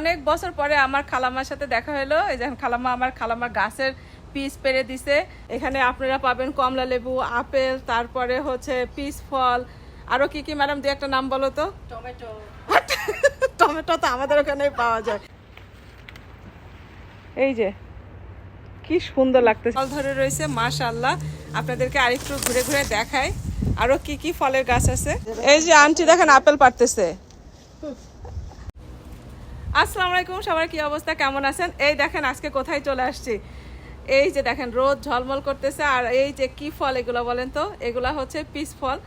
অনেক বছর পরে আমার খালামার সাথে দেখা হলো। এই যে খালাম্মা আমার খালাম্মার গাছের পিস পেরে দিছে। এখানে আপনারা পাবেন কমলা লেবু আপেল তারপরে হচ্ছে পিস ফল। আরও কি কি ম্যাডাম দু একটা নাম বলো তো? টমেটো। টমেটো তো আমাদের ওখানে পাওয়া যায়। এই যে কি সুন্দর লাগতেছে। ফল ধরে রয়েছে মাশাআল্লাহ। আপনাদেরকে আরেকটু ঘুরে ঘুরে দেখাই। আরও কি কি ফলের গাছ আছে? এই যে আন্টি দেখেন আপেল পারতেছে আসসালামু আলাইকুম, সবার কি অবস্থা? কেমন আছেন? এই দেখেন, আজকে কোথায় চলে আসছি? এই যে দেখেন, রোদ ঝলমল করতেছে, আর এই যে কি ফল এগুলো বলেন তো? এগুলা হচ্ছে পিস ফল।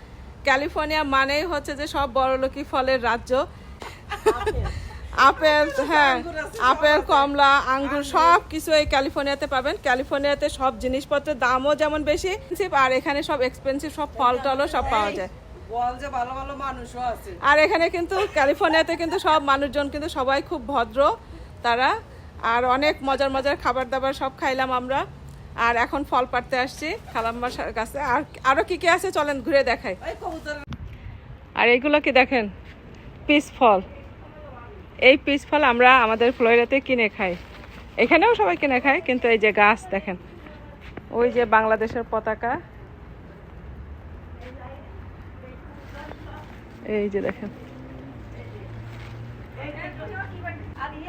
ক্যালিফোর্নিয়া মানেই হচ্ছে যে সব বড়লোকি ফলের রাজ্য। আপেল হ্যাঁ আপেল, কমলা, আঙ্গুর, সব কিছু এই ক্যালিফোর্নিয়াতে পাবেন। ক্যালিফোর্নিয়াতে সব জিনিসপত্রের দামও যেমন বেশি, আর এখানে সব এক্সপেন্সিভ সব ফল টলও সব পাওয়া যায়। আর এখানে কিন্তু ক্যালিফোর্নিয়াতে কিন্তু সব মানুষজন কিন্তু সবাই খুব ভদ্র তারা। আর অনেক মজার মজার খাবার দাবার সব খাইলাম আমরা। আর এখন ফল পাড়তে আসছি খালাম্মার কাছে। আর আরও কি কি আছে চলেন ঘুরে দেখাই। আর এইগুলো কি দেখেন? পিস ফল। এই পিস ফল আমরা আমাদের ফ্লোরিডাতে কিনে খাই। এখানেও সবাই কিনে খায় কিন্তু এই যে গাছ দেখেন। ওই যে বাংলাদেশের পতাকা। এই যে দেখেন।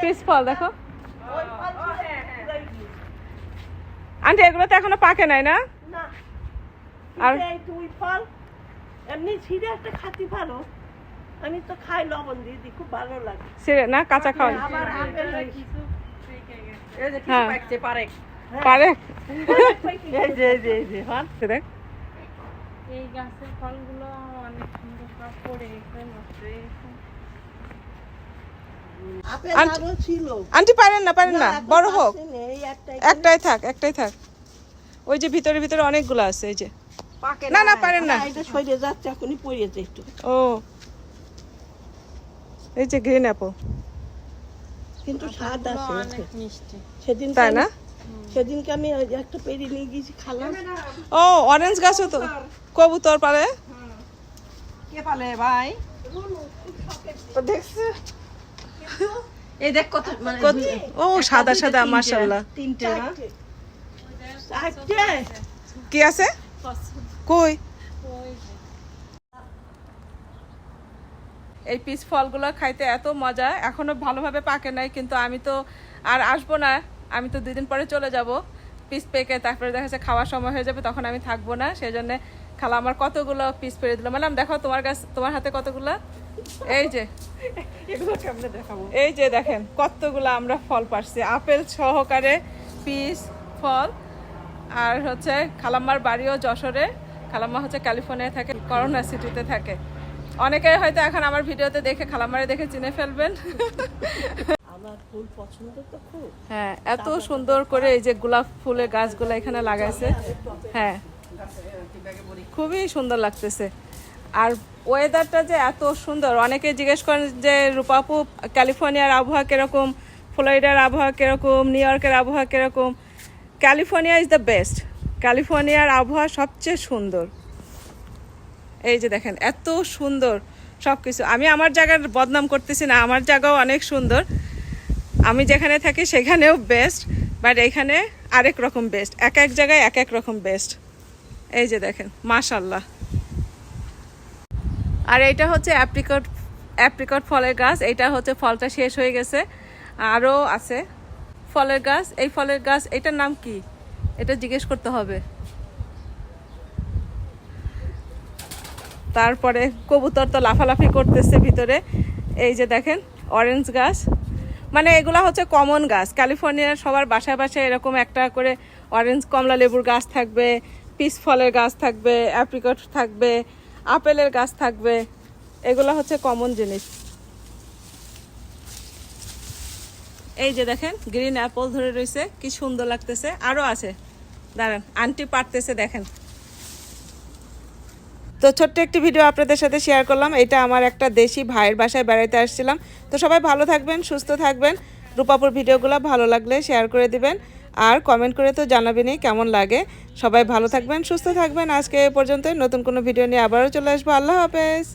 পিস ফল দেখো। আন্টি এগুলো তো এখনও পাকে নাই না? আর তুই ফল এমনি ছিঁড়ে একটা খাতি পারো আমি তো খাই লবণ দিয়ে দিই খুব ভালো লাগে। সিরে- না কাঁচা খাওয়া। আবার আপেল এই যে কিছু হ্যাঁ। পাকছে পারে পারে এই যে এই যে এই যে দেখ। এই গাছের ফলগুলো অনেক সুন্দর সব পড়ে গেছে নষ্ট হয়ে গেছে। আন্টি- পারেন না পারেন না বড় হোক। একটাই থাক একটাই থাক। ওই যে ভিতরে ভিতরে অনেকগুলো আছে এই যে। না না পারেন না। না, সরে যাচ্ছে এখনই পড়েছে একটু। ও। এই যে গ্রিন অ্যাপল কিন্তু স্বাদ আছে সেদিন তাই না? সেদিনকে আমি ওই যে একটা পেরি নিয়ে গেছি খালাম। ও অরেঞ্জ গাছও তো কবুতর পারে কে পালে ভাই? দেখছে। এই দেখ কত মানে ও সাদা সাদা মাশাআল্লাহ। তিনটে চারটে। কি আছে? কই? এই পিস ফলগুলো খাইতে এত মজা এখনও ভালোভাবে পাকে নাই কিন্তু আমি তো আর আসব না। আমি তো দুই দিন পরে চলে যাব। পিস পেকে তারপরে দেখা যাচ্ছে খাওয়ার সময় হয়ে যাবে তখন আমি থাকব না। সেই জন্য খালা আমার কতগুলো পিস পেরে দিল। ম্যাডাম দেখো তোমার কাছে তোমার হাতে কতগুলো? এই যে। দেখাবো? এই যে দেখেন কতগুলো আমরা ফল পারছি। আপেল সহকারে পিস ফল। আর হচ্ছে খালাম্মার বাড়িও যশোরে। খালাম্মা হচ্ছে ক্যালিফোর্নিয়া থাকে করোনা সিটিতে থাকে। অনেকে হয়তো এখন আমার ভিডিওতে দেখে খালাম্মারে দেখে চিনে ফেলবেন। আমার ফুল পছন্দ তো খুব। হ্যাঁ এত সুন্দর করে এই যে গোলাপ ফুলের গাছগুলো এখানে লাগাইছে। হ্যাঁ। খুবই সুন্দর লাগতেছে। আর ওয়েদারটা যে এত সুন্দর অনেকে জিজ্ঞেস করেন যে রূপাপু ক্যালিফোর্নিয়ার আবহাওয়া কীরকম? ফ্লোরিডার আবহাওয়া কীরকম? নিউ ইয়র্কের আবহাওয়া কীরকম? ক্যালিফোর্নিয়া ইজ দ্য বেস্ট ক্যালিফোর্নিয়ার আবহাওয়া সবচেয়ে সুন্দর। এই যে দেখেন এত সুন্দর সব কিছু আমি আমার জায়গার বদনাম করতেছি না আমার জায়গাও অনেক সুন্দর। আমি যেখানে থাকি সেখানেও বেস্ট বাট এখানে আরেক রকম বেস্ট এক এক জায়গায় এক এক রকম বেস্ট এই যে দেখেন মাশাল্লাহ আর এইটা হচ্ছে অ্যাপ্রিকট অ্যাপ্রিকট ফলের গাছ। এইটা হচ্ছে ফলটা শেষ হয়ে গেছে। আরও আছে ফলের গাছ। এই ফলের গাছ, এটার নাম কি? এটা জিজ্ঞেস করতে হবে। তারপরে কবুতর তো লাফালাফি করতেছে ভিতরে। এই যে দেখেন অরেঞ্জ গাছ। মানে এগুলা হচ্ছে কমন গাছ। ক্যালিফোর্নিয়ার সবার বাসায় বাসায় এরকম একটা করে অরেঞ্জ কমলা লেবুর গাছ থাকবে পিস ফলের গাছ থাকবে অ্যাপ্রিকট থাকবে, আপেলের গাছ থাকবে, এগুলো হচ্ছে কমন জিনিস। এই যে দেখেন গ্রিন অ্যাপল ধরে রয়েছে, কি সুন্দর লাগতেছে। আরও আছে। দাঁড়ান আন্টি পারতেছে, দেখেন। তো ছোট্ট একটি ভিডিও আপনাদের সাথে শেয়ার করলাম। এটা আমার একটা দেশি ভাইয়ের বাসায় বেড়াইতে আসছিলাম। তো সবাই ভালো থাকবেন, সুস্থ থাকবেন। রূপাপুর ভিডিওগুলো ভালো লাগলে শেয়ার করে দিবেন। আর কমেন্ট করে তো জানাবেনই কেমন লাগে। সবাই ভালো থাকবেন, সুস্থ থাকবেন। আজকে এ পর্যন্ত নতুন কোনো ভিডিও নিয়ে আবারও চলে আসব। আল্লাহ হাফেজ।